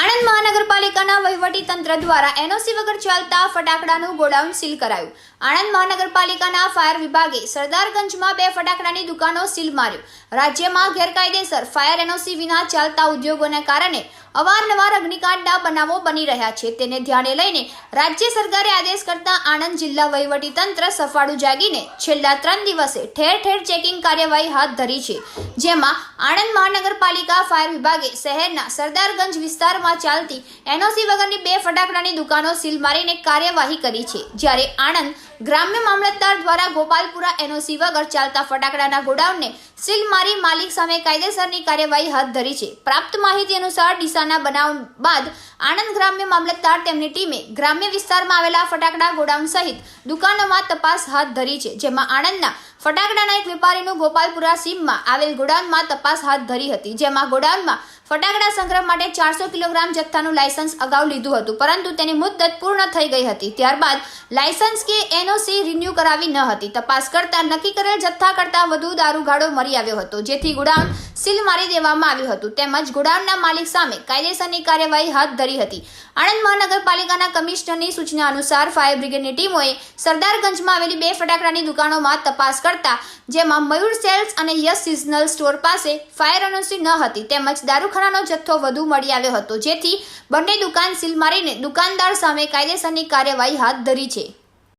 આણંદ મહાનગરપાલિકાના વહીવટી તંત્ર દ્વારા એનઓસી વગર ચાલતા ફટાકડાનું ગોડાઉન સીલ કરાયું. આણંદ મહાનગરપાલિકાના ફાયર વિભાગે સરદારગંજમાં બે ફટાકડાની દુકાનો સીલ માર્યું. રાજ્યમાં ગેરકાયદેસર ફાયર એનઓસી વિના ચાલતા ઉદ્યોગોને કારણે અવારનવાર અગ્નિકાંડના બનાવો બની રહ્યા છે. તેને ધ્યાને લઈને રાજ્ય સરકારે આદેશ કરતા આણંદ જિલ્લા વહીવટી તંત્ર સફાળું જાગીને છેલ્લા ત્રણ દિવસે ઠેર ઠેર ચેકિંગ કાર્યવાહી હાથ ધરી છે. જેમાં આણંદ મહાનગરપાલિકા ફાયર વિભાગે શહેરના સરદારગંજ વિસ્તારમાં ચાલતી એનઓસી વગરની બે ફટાકડાની દુકાનો સીલ મારીને કાર્યવાહી કરી છે. જ્યારે આણંદ ગ્રામ્ય મામલતદાર દ્વારા ગોપાલપુરા એનઓસી વગર ચાલતા ફટાકડાના ગોડાઉનને સીલ મારી માલિક સામે કાયદેસરની કાર્યવાહી હાથ ધરી છે. પ્રાપ્ત માહિતી અનુસાર ડીસાના બનાવ બાદ આણંદ ગ્રામ્ય મામલતદાર તેમની ટીમે ગ્રામ્ય વિસ્તારમાં આવેલા ફટાકડા ગોડાઉન સહિત દુકાનોમાં તપાસ હાથ ધરી છે, જેમાં આણંદના ફટાકડાના એક વેપારીનું ગોપાલપુરા સીમમાં આવેલ ગોડાઉનમાં તપાસ હાથ ધરી હતી, જેમાં ગોડાઉનમાં ફટાકડા સંગ્રહ માટે ચારસો કિલોગ્રામ જથ્થાનું લાયસન્સ અગાઉ લીધું હતું, પરંતુ તેની મુદ્દત પૂર્ણ થઈ ગઈ હતી. ત્યારબાદ લાયસન્સ કે એનઓસી રિન્યૂ કરાવી ન હતી. તપાસ કરતા નક્કી કરેલ જથ્થા કરતાં વધુ દારૂગાડો મળી આવ્યો હતો, જેથી ગોડાઉન સીલ મારી દેવામાં આવ્યું હતું. તેમજ ગોડાઉનના માલિક સામે કાયદેસરની કાર્યવાહી હાથ ધરી હતી. આણંદ મહાનગરપાલિકાના કમિશનરની સૂચના અનુસાર ફાયર બ્રિગેડની ટીમોએ સરદારગંજમાં આવેલી બે ફટાકડાની દુકાનોમાં તપાસ કરતા જેમાં મયુર સેલ્સ અને યસ સિઝનલ સ્ટોર પાસે ફાયર એનઓસી ન હતી, તેમજ દારૂખાનાનો જથ્થો વધુ મળી આવ્યો હતો, જેથી બંને દુકાન સીલ મારીને દુકાનદાર સામે કાયદેસરની કાર્યવાહી હાથ ધરી છે.